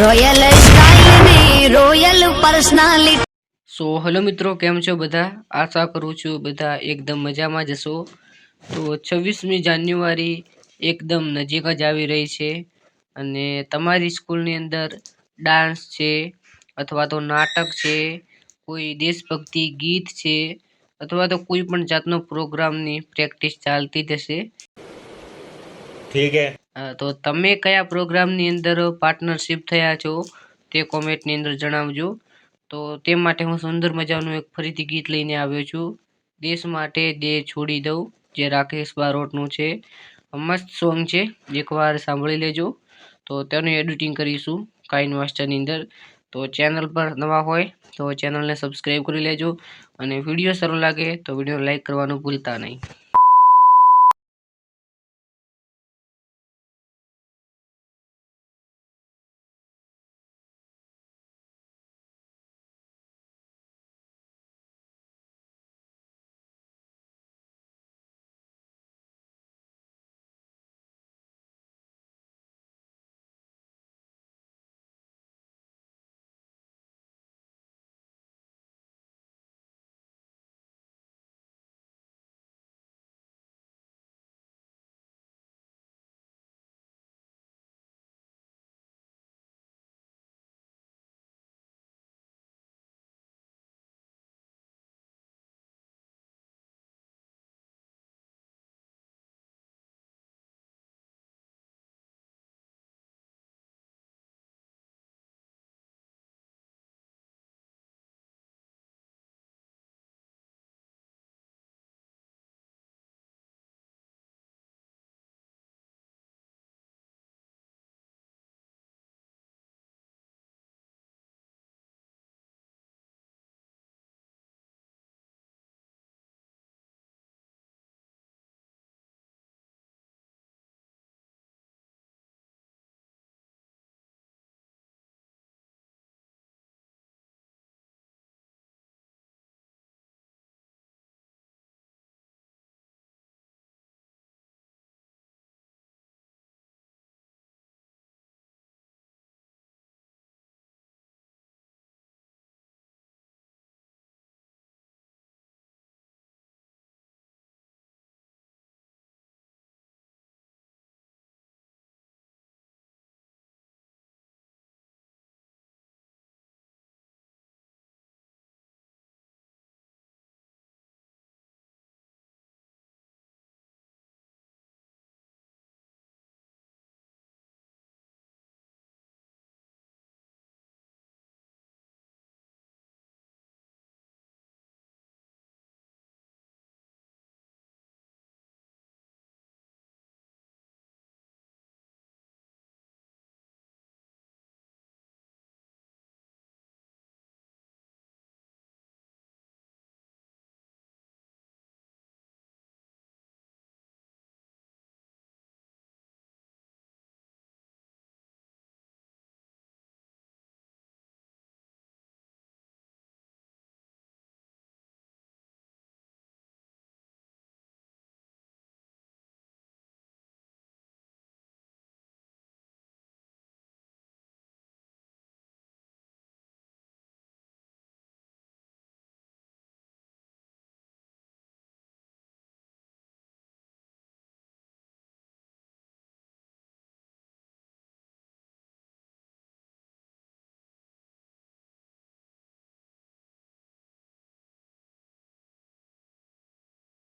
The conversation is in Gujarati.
Royal royal personality so hello મિત્રો કેમ છો બધા? આશા કરું છું બધા એકદમ મજામાં જશો તો છવ્વીસમી જાન્યુઆરી એકદમ નજીક જ આવી રહી છે અને તમારી સ્કૂલની અંદર ડાન્સ છે અથવા તો નાટક છે કોઈ દેશભક્તિ ગીત છે અથવા તો કોઈ પણ જાતનો પ્રોગ્રામની પ્રેક્ટિસ ચાલતી થશે હશે. ઠીક હે તો તમે કયા પ્રોગ્રામની અંદર પાર્ટનરશિપ થયા છો તે કોમેન્ટની અંદર જણાવજો. તો તે માટે હું સુંદર મજાનું એક ફરીથી ગીત લઈને આવ્યો છું. દેશ માટે દે છોડી દઉં, જે રાકેશ બારોટનું છે. મસ્ત સોંગ છે, એકવાર સાંભળી લેજો. તો તેનું એડિટિંગ કરીશું કાઇન માસ્ટરની અંદર. તો ચેનલ પર નવા હોય તો ચેનલને સબસ્ક્રાઈબ કરી લેજો. અને વીડિયો સારો લાગે તો વીડિયો લાઇક કરવાનું ભૂલતા નહીં.